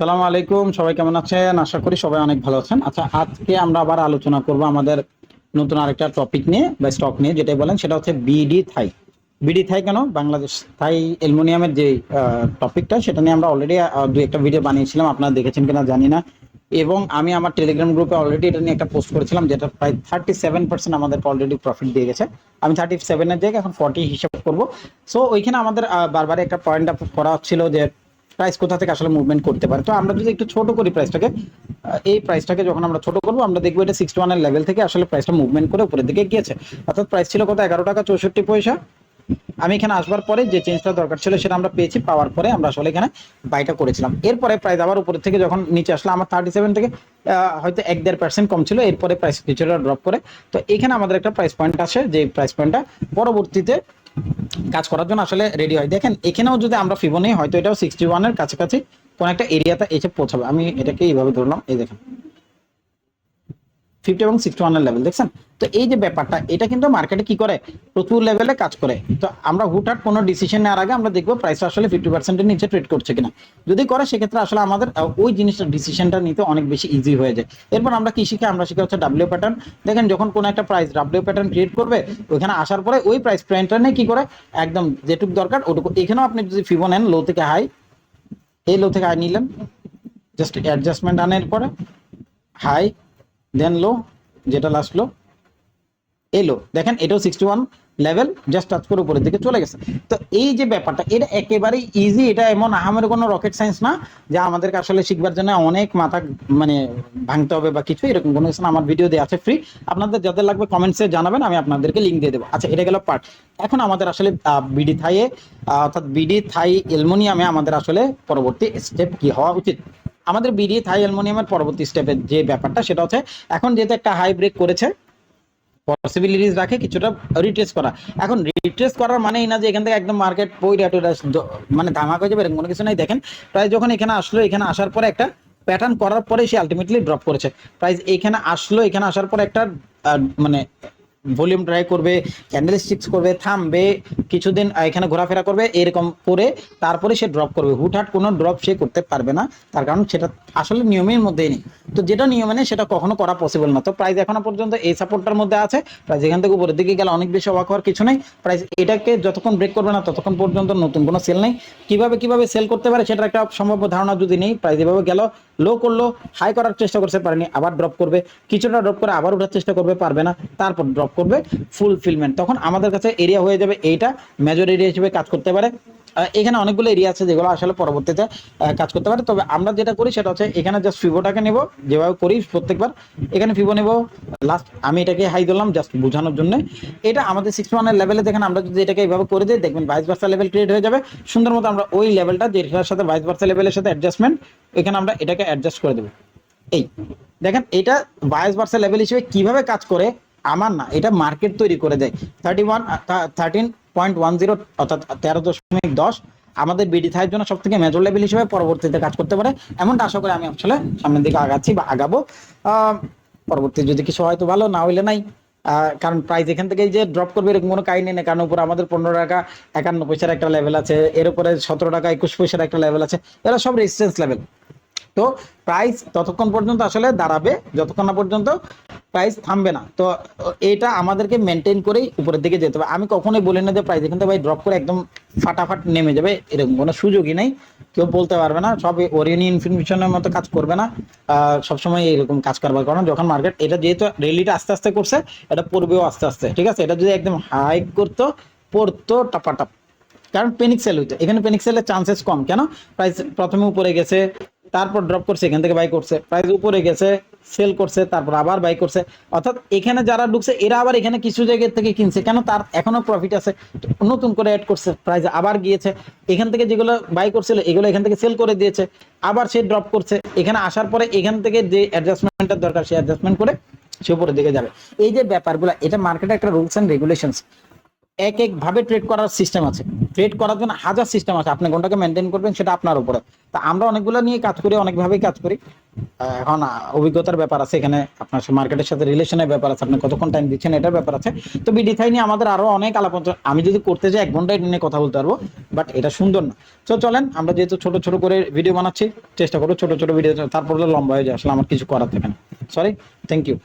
সালাম আলাইকুম, সবাই কেমন আছেন? আশা করি সবাই অনেক ভালো আছেন। আচ্ছা আজকে আমরা আবার আলোচনা করব আমাদের নতুন আরেকটা টপিক নিয়ে, বা স্টক নিয়ে, যেটাই বলেন, সেটা হচ্ছে বিডি থাই বিডি থাই কেন? বাংলাদেশ থাই অ্যালুমিনিয়ামের যে টপিকটা সেটা নিয়ে আমরা অলরেডি দু একটা ভিডিও বানিয়েছিলাম, আপনারা দেখেছেন কিনা জানি না। এবং আমি আমার টেলিগ্রাম গ্রুপে অলরেডি এটা নিয়ে একটা পোস্ট করেছিলাম, যেটা প্রায় থার্টি সেভেন পার্সেন্ট আমাদেরকে অলরেডি প্রফিট দিয়ে গেছে। আমি থার্টি সেভেনের জায়গায় এখন ফর্টি হিসাব করব। সো ওইখানে আমাদের বারবার একটা পয়েন্ট আপ করা হচ্ছিল যে প্রাইস কোথা থেকে আসলে মুভমেন্ট করতে পারে? তো আমরা যদি একটু ছোট করি প্রাইসটাকে এই প্রাইসটাকে যখন আমরা ছোট করব, আমরা দেখব এটা সিক্সটি ওয়ানের লেভেল থেকে আসলে প্রাইসটা মুভমেন্ট করে উপরের দিকে গিয়েছে অর্থাৎ প্রাইস ছিল কত? এগারো টাকা চৌষট্টি পয়সা। আমি এখানে আসবার পরে যে চেঞ্জটা দরকার ছিল সেটা আমরা পেয়েছি, পাওয়ার পরে আমরা আসলে এখানে বাইটা করেছিলাম। এরপরে প্রাইস আবার উপরের থেকে যখন নিচে আসলো, আমার থার্টি সেভেন থেকে হয়তো এক দেড় পার্সেন্ট কম ছিল, এরপরে প্রাইস কিছুটা ড্রপ করে। তো এখানে আমাদের একটা প্রাইস পয়েন্ট আছে, যে প্রাইস পয়েন্টটা পরবর্তীতে কাজ করার জন্য আসলে রেডি হয়। দেখেন, এখানেও যদি আমরা ফিবো নেই হয়তো এটাও সিক্সটি ওয়ানের কাছাকাছি কোন একটা এরিয়াতে এসে পৌঁছাবে। আমি এটাকে এইভাবে ধরলাম, এই দেখেন। ফিফটি এবং সিক্সটি ওয়ানের লেভেল দেখছেন? তো এই যে ব্যাপারটা, এটা কিন্তু মার্কেটে কি করে? প্রচুর লেভেলে কাজ করে। তো আমরা হুটহাট কোনো ডিসিশন নেওয়ার আগে আমরা দেখব প্রাইস আসলে ফিফটি পার্সেন্টের নিচে ট্রেড করছে কিনা। যদি করে, সেক্ষেত্রে আসলে আমাদের ওই জিনিসটা ডিসিশনটা নিতে অনেক বেশি ইজি হয়ে যায়। এরপর আমরা কি শিখি? আমরা শিখি হচ্ছে ডাব্লিউ প্যাটার্ন দেখেন, যখন কোনো একটা প্রাইস ডাব্লিউ প্যাটার্ন ক্রিয়েট করবে, ওইখানে আসার পরে ওই প্রাইস প্যাটার্ন নিয়ে কি করে? একদম যেটুকু দরকার, ওটুকু। এখানেও আপনি যদি ফিবো নেন লো থেকে হাই এই লো থেকে হাই নিলেন। জাস্ট অ্যাডজাস্টমেন্ট আনার পরে হাই দেন লো যেটা লাস্ট লো এলো দেখেন, এটাও sixty one level just touch করে উপরের দিকে চলে গেছে। তো এই যে ব্যাপারটা, এটা একেবারেই ইজি এটা এমন আহামের কোনো রকেট সায়েন্স না, যা আমাদেরকে আসলে শিখবার জন্য অনেক মাথা মানে ভাঙতে হবে বা কিছু, এরকম কোনো কিছু। আমার ভিডিও দিয়ে আছে ফ্রি আপনাদের যাদের লাগবে কমেন্টসে জানাবেন, আমি আপনাদেরকে লিঙ্ক দিয়ে দেবো। আচ্ছা এটা গেল পার্ট এখন আমাদের আসলে বিডি থাইয়ে অর্থাৎ বিডি থাই অ্যালুমিনিয়ামে আমাদের আসলে পরবর্তী স্টেপ কি হওয়া উচিত? আমাদের বিডি থাই অ্যালুমিনিয়ামের পরবর্তী স্টেপের যে ব্যাপারটা, সেটা হচ্ছে এখন যেহেতু একটা হাই ব্রেক করেছে পসিবিলিটিস রাখে কিছুটা রিট্রেস করা। এখন রিট্রেস করার মানেই না যে এখান থেকে একদম মার্কেট পইরা টইরা মানে ধামাক হয়ে যাবে এরকম কোনো কিছু নাই। দেখেন প্রায় যখন এখানে আসলো, এখানে আসার পরে একটা প্যাটার্ন করার পরে সে আলটিমেটলি ড্রপ করেছে। প্রাইস এখানে আসলো, এখানে আসার পরে একটা মানে ভলিউম ট্রাই করবে ক্যান্ডেল স্টিক্স করবে, থামবে, কিছুদিন এখানে ঘোরাফেরা করবে, এরকম করে তারপরে সে ড্রপ করবে। হুটহাট কোনো ড্রপ সে করতে পারবে না। তার কারণ সেটা আসলে নিয়মের মধ্যেই নেই। তো যেটা নিয়মে নেই সেটা কখনো করা পসিবল না। তো প্রাইস এখনও পর্যন্ত এই সাপোর্টটার মধ্যে আছে। প্রাইস এখান থেকে উপরের দিকে গেলে অনেক বেশি অবাক হওয়ার কিছু নেই। প্রাইস এটাকে যতক্ষণ ব্রেক করবে না ততক্ষণ পর্যন্ত নতুন কোনো সেল নেই। কীভাবে কীভাবে সেল করতে পারে সেটার একটা সম্ভাব্য ধারণা যদি নেই প্রাইস এভাবে গেল লো করল হাই করার চেষ্টা করতে পারেনি, আবার ড্রপ করবে। কিছুটা ড্রপ করে আবার ওঠার চেষ্টা করবে, পারবে না, তারপর ড্রপ করবে ফুলফিলমেন্ট তখন আমাদের কাছে এরিয়া হয়ে যাবে এইটা। মেজর এরিয়া হিসেবে কাজ করতে পারে। এখানে অনেকগুলো এরিয়া আছে যেগুলো আসলে পরবর্তীতে কাজ করতে পারে। তবে আমরা যেটা করি সেটা হচ্ছে এখানে জাস্ট ফিবোটাকে নেব। যেভাবে করি প্রত্যেকবার এখানে ফিবো নেব। লাস্ট আমি এটাকে হাই দিলাম জাস্ট বোঝানোর জন্য। এটা আমাদের সিক্স ওয়ানের লেভেলে দেখেন আমরা যদি এটাকে এইভাবে করে দিই, দেখবেন ভাইস ভার্সা লেভেল ক্রিয়েট হয়ে যাবে। সুন্দর মতো আমরা ওই লেভেলটা যেটার সাথে ভাইস ভার্সা লেভেলের সাথে অ্যাডজাস্টমেন্ট এখানে আমরা এটাকে অ্যাডজাস্ট করে দেবো। এই দেখেন, এটা বায়াস ভার্সা লেভেল হিসেবে কীভাবে কাজ করে, আমার না, এটা মার্কেট তৈরি করে দেয়। Thirty one thirteen point one zero অর্থাৎ তেরো দশমিক দশ আমাদের বিডি থাইয়ের জন্য সব থেকে মেজর লেভেল হিসেবে পরবর্তীতে কাজ করতে পারে। এমনটা আশা করি আমি আসলে সামনের দিকে আগাচ্ছি বা আগাবো। পরবর্তী যদি কিছু হয়তো ভালো, না হইলে নাই। কারণ প্রাইস এখান থেকে যে ড্রপ করবে এরকম কোনো কাহিনী নেই। কারণ উপরে আমাদের পনেরো টাকা একান্ন পয়সার একটা লেভেল আছে, এর উপরে সতেরো টাকা একুশ পয়সার একটা লেভেল আছে, এরা সব রেজিস্ট্যান্স লেভেল তো প্রাইস ততক্ষণ পর্যন্ত আসলে দাঁড়াবে, যতক্ষণ না পর্যন্ত প্রাইস থামবে না। তো এটা আমাদেরকে মেনটেন করেই উপরের দিকে যেতে হবে। আমি কখনোই বলি না যে প্রাইস এখান থেকে ভাই ড্রপ করে একদম ফাটাফাট নেমে যাবে, এরকম কোনো সুযোগই নেই। কেউ বলতে পারবে না, সব ওরিয়ন ইনফরমেশনের মতো কাজ করবে না। সবসময় এরকম কাজ করবার কারণ যখন মার্কেট এটা যেহেতু রেলিটা আস্তে আস্তে করছে, এটা পড়বেও আস্তে আস্তে। ঠিক আছে? এটা যদি একদম হাই করতো, পড়তো টাপাটাপ। কারণ পেনিক সেল হইতো। এখানে পেনিক সেলের চান্সেস কম। কেন? প্রাইস প্রথমে উপরে গেছে তারপর ড্রপ করছে, এখান থেকে বাই করছে। প্রাইস উপরে গেছে সেল করছে, তারপর আবার বাই করছে। অর্থাৎ এখানে যারা ঢুকছে, এরা আবার এখানে কিছু জায়গা থেকে কিনছে। কেন তার এখনও প্রফিট আছে? নতুন করে অ্যাড করছে প্রাইস আবার গিয়েছে। এখান থেকে যেগুলো বাই করছিল, এগুলো এখান থেকে সেল করে দিয়েছে। আবার সে ড্রপ করছে। এখানে আসার পরে এখান থেকে যে অ্যাডজাস্টমেন্টের দরকার সে অ্যাডজাস্টমেন্ট করে সে উপরের দিকে যাবে। এই যে ব্যাপারগুলো, এটা মার্কেটে একটা রুলস অ্যান্ড রেগুলেশনস এক এক ভাবে ট্রেড করার সিস্টেম আছে। ট্রেড করার জন্য হাজার সিস্টেম আছে। আপনি কোনটাকে মেনটেন করবেন সেটা আপনার উপরে। তা আমরা অনেকগুলো নিয়ে কাজ করি, অনেকভাবেই কাজ করি। এখন অভিজ্ঞতার ব্যাপার আছে এখানে। আপনার মার্কেটের সাথে রিলেশনের ব্যাপার আছে। আপনি কতক্ষণ টাইম দিচ্ছেন এটার ব্যাপার আছে। তো বিডিথাই নিয়ে আমাদের আরও অনেক আলাপ আমি যদি করতে যাই, এক ঘণ্টা নিয়ে কথা বলতে পারব বাট এটা সুন্দর না। তো চলেন, আমরা যেহেতু ছোট ছোট করে ভিডিও বানাচ্ছি, চেষ্টা করব ছোট ছোট ভিডিও তারপরে লম্বা হয়ে যায়। আসলে আমার কিছু করার থাকে না। Sorry thank you